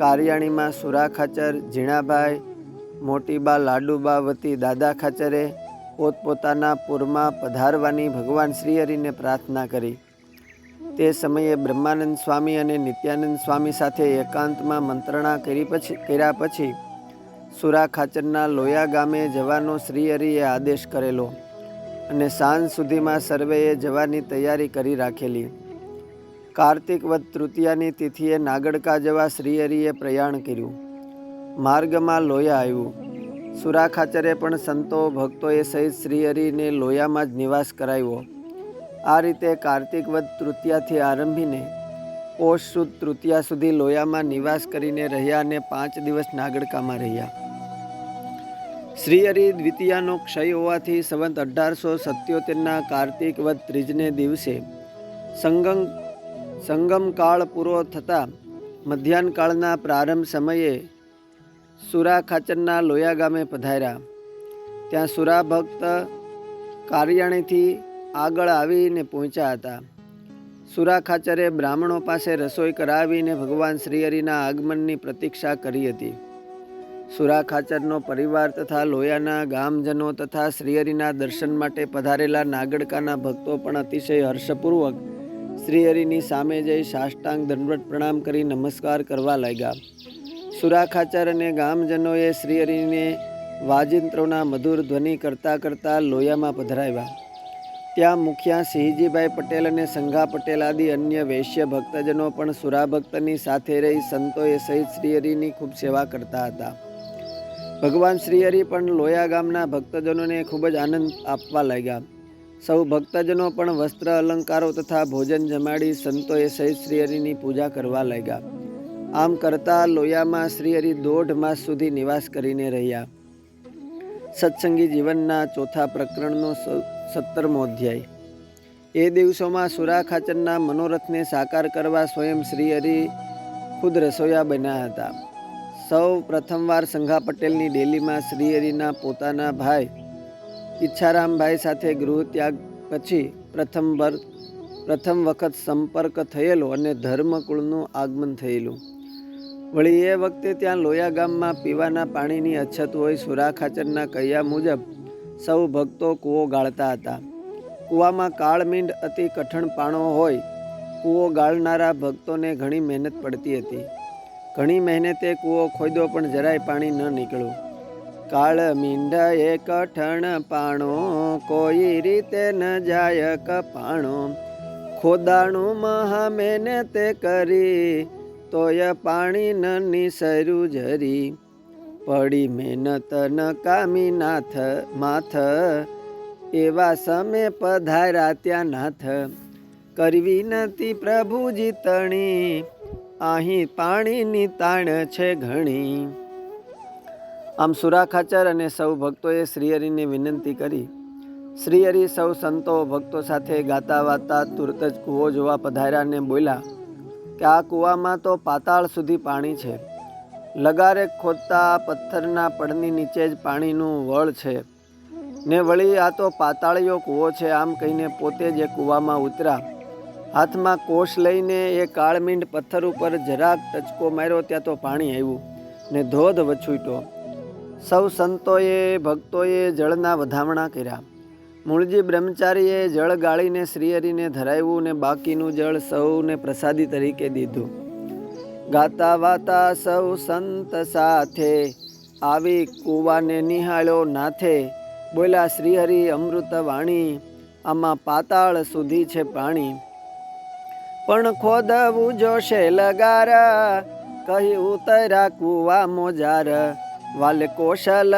કારિયાણીમાં સુરા ખાચર ઝીણાભાઈ મોટીબા, લાડુબા વતી દાદા ખાચરે પોતપોતાના પૂરમાં પધારવાની ભગવાન શ્રીહરિને પ્રાર્થના કરી. તે સમયે બ્રહ્માનંદ સ્વામી અને નિત્યાનંદ સ્વામી સાથે એકાંતમાં મંત્રણા કરી પછી, કર્યા પછી સુરા ખાચરના લોયા ગામે જવાનો શ્રીહરિએ આદેશ કરેલો અને સાંજ સુધીમાં સર્વેએ જવાની તૈયારી કરી રાખેલી. કાર્તિક વદ તૃતીયાની તિથિએ નાગડકા જવા શ્રીહરિએ પ્રયાણ કર્યું. માર્ગમાં લોયા આવ્યું. સુરા ખાચરે પણ સંતો ભક્તોએ સહિત શ્રીહરિને લોયામાં જ નિવાસ કરાવ્યો. આ રીતે કાર્તિક વદ તૃતીયાથી આરંભીને પોષ સુદ તૃતીયા સુધી લોયામાં નિવાસ કરીને રહ્યા અને પાંચ દિવસ નાગડકામાં રહ્યા. શ્રીહરિ દ્વિતીયાનો ક્ષય હોવાથી સંવંત અઢારસો સત્યોતેરના કાર્તિક વદ ત્રીજને દિવસે સંગમ સંગમ કાળ પૂરો થતાં મધ્યાહન કાળના પ્રારંભ સમયે સુરા ખાચરના લોયા ગામે પધાર્યા. ત્યાં સુરા ભક્ત કારિયાણીથી આગળ આવીને પહોંચ્યા હતા. સુરા ખાચરે બ્રાહ્મણો પાસે રસોઈ કરાવીને ભગવાન શ્રીહરિના આગમનની પ્રતીક્ષા કરી હતી. સુરા ખાચરનો પરિવાર તથા લોયાના ગામજનો તથા શ્રીહરિના દર્શન માટે પધારેલા નાગડકાના ભક્તો પણ અતિશય હર્ષપૂર્વક શ્રીહરિની સામે જઈ સાષ્ટાંગ દંડવટ પ્રણામ કરી નમસ્કાર કરવા લાગ્યા. સુરાખાચર અને ગામજનોએ શ્રીહરિને વાજિંત્રોના મધુર ધ્વનિ કરતાં કરતાં લોયામાં પધરાવ્યા. ત્યાં મુખ્યા સિંહજીભાઈ પટેલ અને સંઘા પટેલ આદિ અન્ય વૈશ્ય ભક્તજનો પણ સુરા ભક્તની સાથે રહી સંતોએ સહિત શ્રીહરિની ખૂબ સેવા કરતા હતા. ભગવાન શ્રીહરિ પણ લોયા ગામના ભક્તજનોને ખૂબ જ આનંદ આપવા લાગ્યા. સૌ ભક્તજનો પણ વસ્ત્ર અલંકારો તથા ભોજન જમાડી સંતોએ સહિત શ્રીહરિની પૂજા કરવા લાગ્યા. આમ કરતા લોયામાં શ્રીહરિ દોઢ માસ સુધી નિવાસ કરીને રહ્યા. સત્સંગી જીવનના ચોથા પ્રકરણનો સત્તરમો અધ્યાય. એ દિવસોમાં સુરા ખાચરના મનોરથને સાકાર કરવા સ્વયં શ્રીહરિ ખુદ રસોયા બન્યા હતા. સૌ પ્રથમવાર સંઘા પટેલની ડેલીમાં શ્રીહરિના પોતાના ભાઈ ઈચ્છારામભાઈ સાથે ગૃહ ત્યાગ પછી પ્રથમ પ્રથમ વખત સંપર્ક થયેલો અને ધર્મકુળનું આગમન થયેલું. વળી એ વખતે ત્યાં લોયા ગામમાં પીવાના પાણીની અછત હોય સુરા ખાચરના કહ્યા મુજબ સૌ ભક્તો કૂવો ગાળતા હતા. કૂવામાં કાળમીંડ અતિ કઠણ પાણો હોય, કૂવો ગાળનારા ભક્તોને ઘણી મહેનત પડતી હતી. ઘણી મહેનતે કૂવો ખોદ્યો પણ જરાય પાણી ન નીકળ્યું. કાળ મીંડ એ કઠણ પાણો, કોઈ રીતે ન જાય કપાણો ખોદાણું મહા મહેનતે કરી, તોય પાણી ન નિસર્યું જરી. પડી મહેનત ન કામી નાથ માથ, એવા સમે પધાર્યા ત્યાં નાથ. કરવી નથી પ્રભુજી તણી અહીં પાણીની તાણ છે ઘણી. આમ સુરાખાચર અને સૌ ભક્તોએ શ્રીહરિને વિનંતી કરી. શ્રીહરિ સૌ સંતો ભક્તો સાથે ગાતા વાતા તુરત જ કૂવો જોવા પધાર્યા અને બોલ્યા કે આ કૂવામાં તો પાતાળ સુધી પાણી છે. લગારે ખોદતા પથ્થરના પડની નીચે જ પાણીનું વળ છે. ને વળી આ તો પાતાળીયો કૂવો છે આમ કહીને પોતે જ એ કૂવામાં ઉતરા હાથમાં કોષ લઈને એ કાળમીંડ પથ્થર ઉપર જરાક ટચકો માર્યો ત્યાં તો પાણી આવ્યું ને ધોધ વછૂટ્યો. સૌ સંતોએ, ભક્તોએ જળના વધામણા કર્યા. મૂળજી બ્રહ્મચારીએ જળ ગાળીને શ્રીહરિને ધરાવ્યું ને બાકીનું જળ સૌને પ્રસાદી તરીકે દીધું. ગાતા વાતા સૌ સંત સાથે આવી કૂવાને નિહાળ્યો નાથે. બોલ્યા શ્રીહરિ અમૃત વાણી, આમાં પાતાળ સુધી છે પાણી. પણ ખોદવું જોશે લગાર કહી ઉતરા કુવા મોજાર. વાલે કોશલ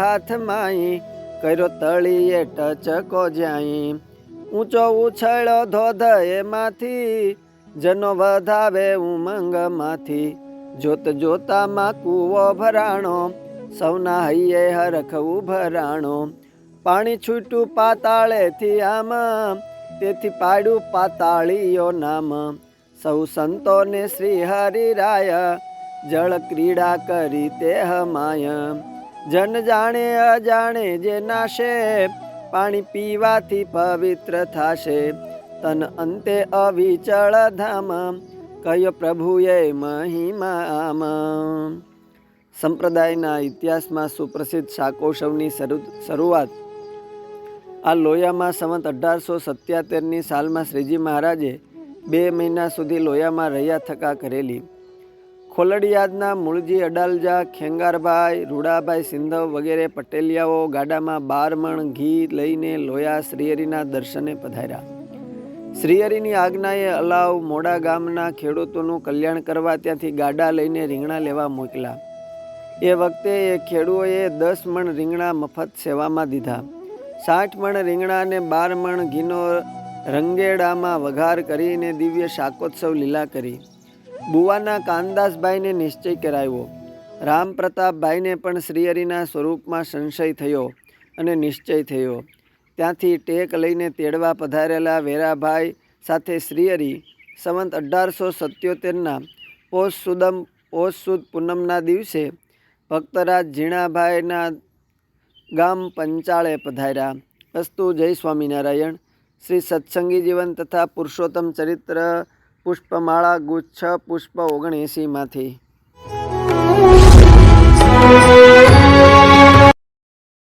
હાથ માઈ, કર્યો તળીએ ટચકો જ્યાં ઊંચો ઉછળ્યો ધોધ એમાંથી જનો વધાવે ઉમંગમાંથી જોત જોતામાં કૂવો ભરાણો, સૌના હૈયે હરખ ભરાણો પાણી છૂટું પાતાળેથી આમ, તેથી પાડ્યું પાતાળીયો નામ. સૌ સંતોને શ્રી હરિરાય જળ ક્રીડા કરી તે હમાય. જન જાણે અજાણે જે નાશે, પાણી પીવાથી પવિત્ર થાશે. તન અંતે અવિચળ ધામ, કયો પ્રભુએ મહિમામ. સંપ્રદાયના ઇતિહાસમાં સુપ્રસિદ્ધ શાકોત્સવની શરૂ, શરૂઆત. આ લોયામાં સંવત અઢારસો સત્યાતેરની સાલમાં શ્રીજી મહારાજે બે મહિના સુધી લોયામાં રહ્યા થકા કરેલી. ખોલડિયાદના મૂળજી અડાલજા, ખેંગારભાઈ, રૂડાભાઈ સિંધવ વગેરે પટેલિયાઓ ગાડામાં બાર મણ ઘી લઈને લોયા શ્રીહરિના દર્શને પધાર્યા. શ્રીહરિની આજ્ઞાએ અલાવ મોડા ગામના ખેડૂતોનું કલ્યાણ કરવા ત્યાંથી ગાડા લઈને રીંગણા લેવા મોકલ્યા એ વખતે એ ખેડૂઓએ દસ મણ રીંગણા મફત સેવામાં દીધા. સાઠ મણ રીંગણા અને બાર મણ ઘીનો રંગેડામાં વઘાર કરીને દિવ્ય શાકોત્સવ લીલા કરી. બુવાના કાનદાસભાઈને નિશ્ચય કરાવ્યો રામ પ્રતાપભાઈને પણ શ્રીહરિના સ્વરૂપમાં સંશય થયો અને નિશ્ચય થયો. ત્યાંથી ટેક લઈને તેડવા પધારેલા વેરાભાઈ સાથે શ્રીહરિ સંવંત અઢારસો સત્યોતેરના પોષ સુદમ, પોષ સુદ પૂનમના દિવસે ભક્તરાજ ઝીણાભાઈના ગામ પંચાળે પધાર્યા. અસ્તુ જય સ્વામિનારાયણ. શ્રી સત્સંગી જીવન તથા પુરુષોત્તમ ચરિત્ર પુષ્પમાળા ગુચ્છ પુષ્પ ઓગણએંસીમાંથી.